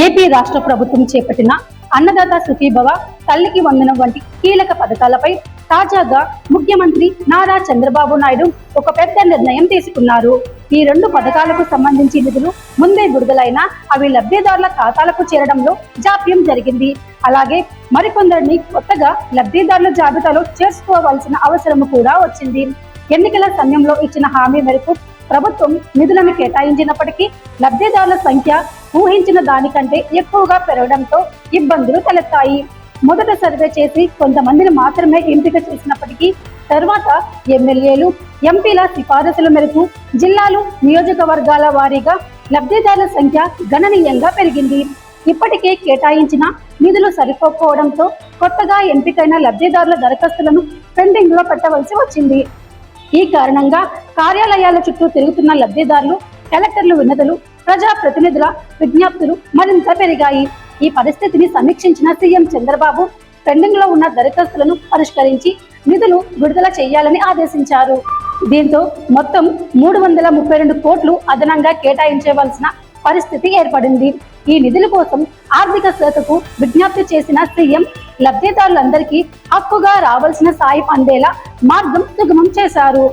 AP రాష్ట్ర ప్రభుత్వం చేపట్టిన అన్నదాత సుఖీభవ తల్లికి వందనం వంటి కీలక పథకాలపై తాజాగా ముఖ్యమంత్రి నారా చంద్రబాబు నాయుడు ఒక పెద్ద నిర్ణయం తీసుకున్నారు. ఈ రెండు పథకాలకు సంబంధించి నిధులు ముందే విడుదలైన అవి లబ్ధిదారుల ఖాతాలకు చేరడంలో జాప్యం జరిగింది. అలాగే మరికొందరిని కొత్తగా లబ్ధిదారుల జాబితాలో చేసుకోవాల్సిన అవసరం కూడా వచ్చింది. ఎన్నికల సమయంలో ఇచ్చిన హామీ మేరకు ప్రభుత్వం నిధులను కేటాయించినప్పటికీ లబ్ధిదారుల సంఖ్య ఊహించిన దానికంటే ఎక్కువగా పెరగడంతో ఇబ్బందులు తలెత్తాయి. మొదట సర్వే చేసి కొంతమందిని మాత్రమే ఎంపిక చేసినప్పటికీ తర్వాత ఎమ్మెల్యేలు ఎంపీల సిఫారసుల మేరకు జిల్లాలు నియోజకవర్గాల వారీగా లబ్ధిదారుల సంఖ్య గణనీయంగా పెరిగింది. ఇప్పటికే కేటాయించిన నిధులు సరిపోకపోవడంతో కొత్తగా ఎంపికైన లబ్ధిదారుల దరఖాస్తులను పెండింగ్లో పెట్టవలసి వచ్చింది. ఈ కారణంగా కార్యాలయాల చుట్టూ తిరుగుతున్న లబ్ధిదారులు కలెక్టర్లు వినతులు ప్రజా ప్రతినిధుల విజ్ఞప్తులు మరింత పెరిగాయి. ఈ పరిస్థితిని సమీక్షించిన సీఎం చంద్రబాబు పెండింగ్లో ఉన్న దరఖాస్తులను పరిష్కరించి నిధులు విడుదల చేయాలని ఆదేశించారు. దీంతో మొత్తం మూడు వందల ముప్పై రెండు కోట్లు అదనంగా కేటాయించవలసిన పరిస్థితి ఏర్పడింది. ఈ నిధుల కోసం ఆర్థిక శాఖకు విజ్ఞప్తి చేసిన సీఎం లబ్ధిదారులందరికీ హక్కుగా రావాల్సిన సాయం అందేలా మార్గం సుగమం చేశారు.